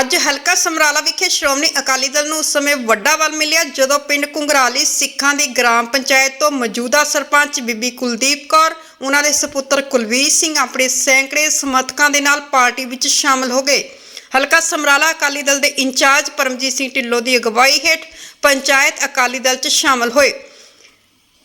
ਅੱਜ ਹਲਕਾ ਸਮਰਾਲਾ ਵਿਖੇ ਸ਼੍ਰੋਮਣੀ ਅਕਾਲੀ ਦਲ ਨੂੰ ਉਸ ਸਮੇਂ ਵੱਡਾ ਵੱਲ ਮਿਲਿਆ, ਜਦੋਂ ਪਿੰਡ ਕੁੰਗਰਾਲੀ ਸਿੱਖਾਂ ਦੀ ਗ੍ਰਾਮ ਪੰਚਾਇਤ ਤੋਂ ਮੌਜੂਦਾ ਸਰਪੰਚ ਬੀਬੀ ਕੁਲਦੀਪ ਕੌਰ, ਉਹਨਾਂ ਦੇ ਸੁਪੁੱਤਰ ਕੁਲਵੀਰ ਸਿੰਘ ਆਪਣੇ ਸੈਂਕੜੇ ਸਮਰਥਕਾਂ ਦੇ ਨਾਲ ਪਾਰਟੀ ਵਿੱਚ ਸ਼ਾਮਲ ਹੋ ਗਏ। ਹਲਕਾ ਸਮਰਾਲਾ ਅਕਾਲੀ ਦਲ ਦੇ ਇੰਚਾਰਜ ਪਰਮਜੀਤ ਸਿੰਘ ਢਿੱਲੋਂ ਦੀ ਅਗਵਾਈ ਹੇਠ ਪੰਚਾਇਤ ਅਕਾਲੀ ਦਲ 'ਚ ਸ਼ਾਮਲ ਹੋਏ।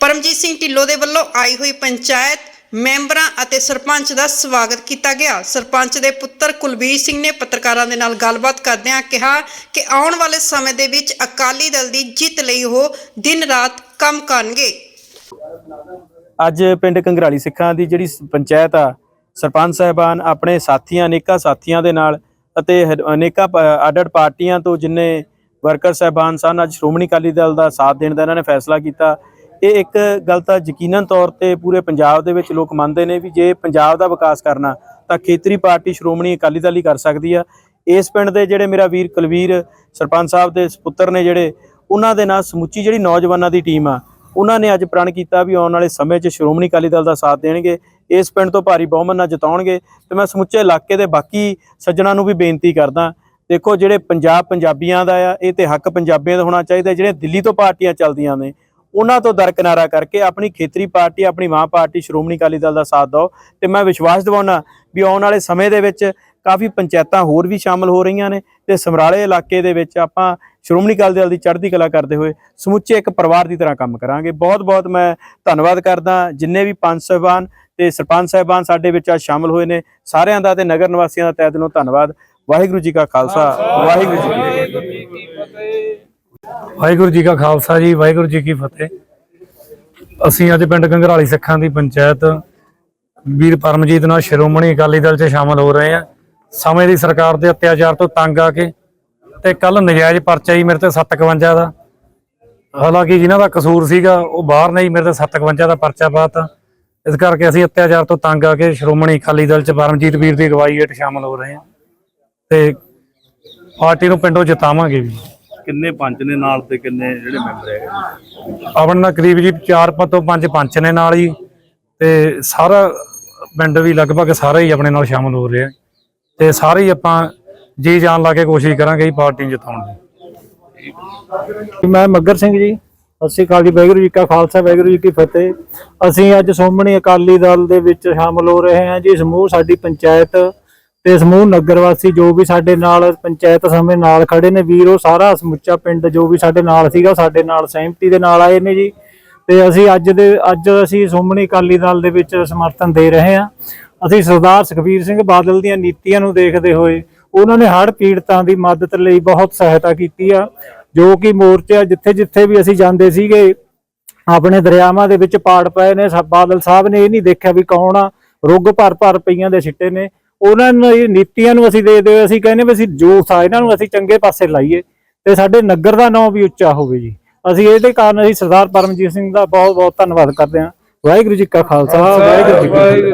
ਪਰਮਜੀਤ ਸਿੰਘ ਢਿੱਲੋਂ ਦੇ ਵੱਲੋਂ ਆਈ ਹੋਈ ਪੰਚਾਇਤ ਮੈਂਬਰਾਂ ਅਤੇ ਸਰਪੰਚ ਦਾ ਸਵਾਗਤ ਕੀਤਾ ਗਿਆ। ਸਰਪੰਚ ਦੇ ਪੁੱਤਰ ਕੁਲਬੀਰ ਸਿੰਘ ਨੇ ਪੱਤਰਕਾਰਾਂ ਦੇ ਨਾਲ ਗੱਲਬਾਤ ਕਰਦਿਆਂ ਕਿਹਾ ਕਿ ਆਉਣ ਵਾਲੇ ਸਮੇਂ ਦੇ ਵਿੱਚ ਅਕਾਲੀ ਦਲ ਦੀ ਜਿੱਤ ਲਈ ਉਹ ਦਿਨ ਰਾਤ ਕੰਮ ਕਰਨਗੇ। ਅੱਜ ਪਿੰਡ ਕੰਗਰਾਲੀ ਸਿੱਖਾਂ ਦੀ ਜਿਹੜੀ ਪੰਚਾਇਤ ਆ, ਸਰਪੰਚ ਸਾਹਿਬਾਨ ਆਪਣੇ ਸਾਥੀਆਂ, ਅਨੇਕਾਂ ਸਾਥੀਆਂ ਦੇ ਨਾਲ ਅਤੇ ਅਨੇਕਾਂ ਪ- ਅੱਡ-ਅੱਡ ਪਾਰਟੀਆਂ ਤੋਂ ਜਿੰਨੇ ਵਰਕਰ ਸਾਹਿਬਾਨ ਸਨ, ਅੱਜ ਸ਼੍ਰੋਮਣੀ ਅਕਾਲੀ ਦਲ ਦਾ ਸਾਥ ਦੇਣ ਦਾ ਇਹਨਾਂ ਨੇ ਫੈਸਲਾ ਕੀਤਾ। ਇਹ ਇੱਕ ਗੱਲ ਤਾਂ ਯਕੀਨਨ ਤੌਰ ਤੇ ਪੂਰੇ ਪੰਜਾਬ ਦੇ ਵਿੱਚ ਲੋਕ ਮੰਨਦੇ ਨੇ ਵੀ ਜੇ ਪੰਜਾਬ ਦਾ ਵਿਕਾਸ ਕਰਨਾ, ਤਾਂ ਖੇਤਰੀ ਪਾਰਟੀ ਸ਼੍ਰੋਮਣੀ ਅਕਾਲੀ ਦਲ ਹੀ ਕਰ ਸਕਦੀ ਆ। ਇਸ ਪਿੰਡ ਦੇ ਜਿਹੜੇ ਮੇਰਾ ਵੀਰ ਕੁਲਵੀਰ ਸਰਪੰਚ ਸਾਹਿਬ ਦੇ ਸੁਪੁੱਤਰ ਨੇ ਜਿਹੜੇ, ਉਹਨਾਂ ਦੇ ਨਾਲ ਸਮੁੱਚੀ ਜਿਹੜੀ ਨੌਜਵਾਨਾਂ ਦੀ ਟੀਮ ਆ, ਉਹਨਾਂ ਨੇ ਅੱਜ ਪ੍ਰਣ ਕੀਤਾ ਵੀ ਆਉਣ ਵਾਲੇ ਸਮੇਂ 'ਚ ਸ਼੍ਰੋਮਣੀ ਅਕਾਲੀ ਦਲ ਦਾ ਸਾਥ ਦੇਣਗੇ, ਇਸ ਪਿੰਡ ਤੋਂ ਭਾਰੀ ਬਹੁਮਤ ਨਾਲ ਜਿਤਾਉਣਗੇ ਤੇ ਮੈਂ ਸਮੁੱਚੇ ਇਲਾਕੇ ਦੇ ਬਾਕੀ ਸੱਜਣਾ ਨੂੰ ਵੀ ਬੇਨਤੀ ਕਰਦਾ, ਦੇਖੋ ਜਿਹੜੇ ਪੰਜਾਬ ਪੰਜਾਬੀਆਂ ਦਾ ਆ, ਇਹ ਤੇ ਹੱਕ ਪੰਜਾਬੀਆਂ ਦਾ ਹੋਣਾ ਚਾਹੀਦਾ, ਜਿਹੜੇ ਦਿੱਲੀ ਤੋਂ ਪਾਰਟੀਆਂ ਚੱਲਦੀਆਂ ਨੇ ਉਹਨਾਂ ਤੋਂ ਦਰਕਿਨਾਰਾ ਕਰਕੇ ਆਪਣੀ ਖੇਤਰੀ ਪਾਰਟੀ ਆਪਣੀ ਮਾਂ ਪਾਰਟੀ ਸ਼੍ਰੋਮਣੀ ਅਕਾਲੀ ਦਲ ਦਾ ਸਾਥ ਦਿਓ। ਤੇ ਮੈਂ ਵਿਸ਼ਵਾਸ ਦਿਵਾਉਣਾ ਵੀ ਆਉਣ ਵਾਲੇ ਸਮੇਂ ਦੇ ਵਿੱਚ ਕਾਫੀ ਪੰਚਾਇਤਾਂ ਹੋਰ ਵੀ ਸ਼ਾਮਲ ਹੋ ਰਹੀਆਂ ਨੇ ਤੇ ਸਮਰਾਲੇ ਇਲਾਕੇ ਦੇ ਵਿੱਚ ਆਪਾਂ ਸ਼੍ਰੋਮਣੀ ਅਕਾਲੀ ਦਲ ਦੀ ਚੜ੍ਹਦੀ ਕਲਾ ਕਰਦੇ ਹੋਏ ਸਮੁੱਚੇ ਇੱਕ ਪਰਿਵਾਰ ਦੀ ਤਰ੍ਹਾਂ ਕੰਮ ਕਰਾਂਗੇ। ਬਹੁਤ ਬਹੁਤ ਮੈਂ ਧੰਨਵਾਦ ਕਰਦਾ ਜਿੰਨੇ ਵੀ ਪੰਚ ਸਾਹਿਬਾਨ ਤੇ ਸਰਪੰਚ ਸਾਹਿਬਾਨ ਸਾਡੇ ਵਿੱਚ ਅੱਜ ਸ਼ਾਮਲ ਹੋਏ ਨੇ। ਸਾਰਿਆਂ ਦਾ ਤੇ ਨਗਰ ਨਿਵਾਸੀਆਂ ਦਾ ਤਹਿ ਦਿਲੋਂ ਧੰਨਵਾਦ। ਵਾਹਿਗੁਰੂ ਜੀ ਕਾ ਖਾਲਸਾ ਵਾਹਿਗੁਰੂ ਜੀ ਕੀ ਫਤਿਹ। ਵਾਹਿਗੁਰੂ ਜੀ ਕਾ ਖਾਲਸਾ ਜੀ, ਵਾਹਿਗੁਰੂ ਜੀ ਕੀ ਫਤਿਹ। ਅਸੀਂ ਅੱਜ ਪਿੰਡ ਗੰਗਰਾਲੀ ਸਿੱਖਾਂ ਦੀ ਪੰਚਾਇਤ ਵੀਰ ਪਰਮਜੀਤ ਨਾਲ ਸ਼੍ਰੋਮਣੀ ਅਕਾਲੀ ਦਲ 'ਚ ਸ਼ਾਮਲ ਹੋ ਰਹੇ ਹਾਂ। ਸਮੇਂ ਦੀ ਸਰਕਾਰ ਦੇ ਅਤਿਆਚਾਰ ਤੋਂ ਤੰਗ ਆ ਕੇ ਤੇ ਕੱਲ ਨਜਾਇਜ਼ ਪਰਚਾ ਹੀ ਮੇਰੇ ਤੇ 751 ਦਾ। ਹਾਲਾਂਕਿ ਜਿਨ੍ਹਾਂ ਦਾ ਕਸੂਰ ਸੀਗਾ, ਉਹ ਬਾਹਰ ਨਹੀਂ ਮੇਰੇ ਤੇ 751 ਦਾ ਪਰਚਾ ਪਾਤਾ। ਇਸ ਕਰਕੇ ਅਸੀਂ ਅਤਿਆਚਾਰ ਤੋਂ ਤੰਗ ਆ ਕੇ ਸ਼੍ਰੋਮਣੀ ਅਕਾਲੀ ਦਲ 'ਚ ਪਰਮਜੀਤ ਵੀਰ ਦੀ ਅਗਵਾਈ ਹੇਠ ਸ਼ਾਮਲ ਹੋ ਰਹੇ ਹਾਂ। ਤੇ ਪਾਰਟੀ ਨੂੰ ਪਿੰਡੋਂ ਜਿਤਾਵਾਂਗੇ ਵੀ। ਕਿੰਨੇ ਪੰਚ ਨੇ ਨਾਲ ਤੇ ਕਿੰਨੇ ਜਿਹੜੇ ਮੈਂਬਰ ਹੈਗੇ? ਆਪਣੇ ਨਾਲ ਕਰੀਬ ਜੀ 4 ਤੋਂ 5 ਪੰਚ ਨੇ ਨਾਲ ਹੀ ਤੇ ਸਾਰਾ ਪਿੰਡ ਵੀ ਲਗਭਗ ਸਾਰਾ ਹੀ ਆਪਣੇ ਨਾਲ ਸ਼ਾਮਲ ਹੋ ਰਿਹਾ ਤੇ ਸਾਰੇ ਹੀ ਆਪਾਂ ਜੀ ਜਾਨ ਲਾ ਕੇ ਕੋਸ਼ਿਸ਼ ਕਰਾਂਗੇ ਜੀ ਪਾਰਟੀ ਨੂੰ ਜਿਤਾਉਣ ਦੀ। ਮੈਂ ਮੱਗਰ ਸਿੰਘ ਜੀ ਸਤਿ ਸ਼੍ਰੀ ਅਕਾਲ ਜੀ ਵਾਹਿਗੁਰੂ ਜੀ ਕਾ ਖਾਲਸਾ ਵਾਹਿਗੁਰੂ ਜੀ ਕੀ ਫਤਿਹ। ਅਸੀਂ ਅੱਜ ਸੋਮਣੀ ਅਕਾਲੀ ਦਲ ਦੇ ਵਿੱਚ ਸ਼ਾਮਲ ਹੋ ਰਹੇ ਹਾਂ ਜੀ ਸਮੂਹ ਸਾਡੀ ਪੰਚਾਇਤ ਤੇ ਸਮੂਹ ਨਗਰ ਵਾਸੀ ਜੋ ਵੀ ਸਾਡੇ ਨਾਲ ਪੰਚਾਇਤ ਸਮੇਂ ਨਾਲ ਖੜੇ ਨੇ, ਵੀਰ ਉਹ ਸਾਰਾ ਸਮੁੱਚਾ ਪਿੰਡ ਜੋ ਵੀ ਸਾਡੇ ਨਾਲ ਸੀਗਾ ਸਾਡੇ ਨਾਲ ਸਹਿਮਤੀ ਦੇ ਨਾਲ ਆਏ ਨੇ ਜੀ। ਤੇ ਅਸੀਂ ਅੱਜ ਦੇ, ਅੱਜ ਅਸੀਂ ਸ਼੍ਰੋਮਣੀ ਅਕਾਲੀ ਦਲ ਦੇ ਵਿੱਚ ਸਮਰਥਨ ਦੇ ਰਹੇ ਹਾਂ। ਅਸੀਂ ਸਰਦਾਰ ਸੁਖਬੀਰ ਸਿੰਘ ਬਾਦਲ ਦੀਆਂ ਨੀਤੀਆਂ ਨੂੰ ਦੇਖਦੇ ਹੋਏ ਉਹਨਾਂ ਨੇ ਹੜ੍ਹ ਪੀੜਤਾਂ ਦੀ ਮਦਦ ਲਈ ਬਹੁਤ ਸਹਾਇਤਾ ਕੀਤੀ ਆ, ਜੋ ਕਿ ਮੋਰਚਾ ਜਿੱਥੇ ਜਿੱਥੇ ਵੀ ਅਸੀਂ ਜਾਂਦੇ ਸੀਗੇ, ਆਪਣੇ ਦਰਿਆਵਾਂ ਦੇ ਵਿੱਚ ਪਾੜ ਪਏ ਨੇ। ਸਾ- ਬਾਦਲ ਸਾਹਿਬ ਨੇ ਇਹ ਨਹੀਂ ਦੇਖਿਆ ਵੀ ਕੌਣ ਆ। ਰੁੱਗ ਭਰ ਭਰ ਪਈਆਂ ਦੇ ਸਿੱਟੇ ਨੇ। ਉਹਨਾਂ ਨੂੰ ਇਹ ਨੀਤੀਆਂ ਨੂੰ ਅਸੀਂ ਦੇ ਦੇ ਅਸੀਂ ਕਹਿੰਦੇ ਵੀ ਅਸੀਂ ਜੋਸ਼ ਆ ਇਹਨਾਂ ਨੂੰ ਅਸੀਂ ਚੰਗੇ ਪਾਸੇ ਲਾਈਏ ਤੇ ਸਾਡੇ ਨਗਰ ਦਾ ਨਾਮ ਵੀ ਉੱਚਾ ਹੋਵੇ ਜੀ। ਅਸੀਂ ਇਹਦੇ ਕਾਰਨ ਅਸੀਂ ਸਰਦਾਰ ਪਰਮਜੀਤ ਸਿੰਘ ਦਾ ਬਹੁਤ ਬਹੁਤ ਧੰਨਵਾਦ ਕਰਦੇ ਹਾਂ। ਵਾਹਿਗੁਰੂ ਜੀ ਕਾ ਖਾਲਸਾ ਵਾਹਿਗੁਰੂ ਜੀ ਕੀ ਫਤਿਹ।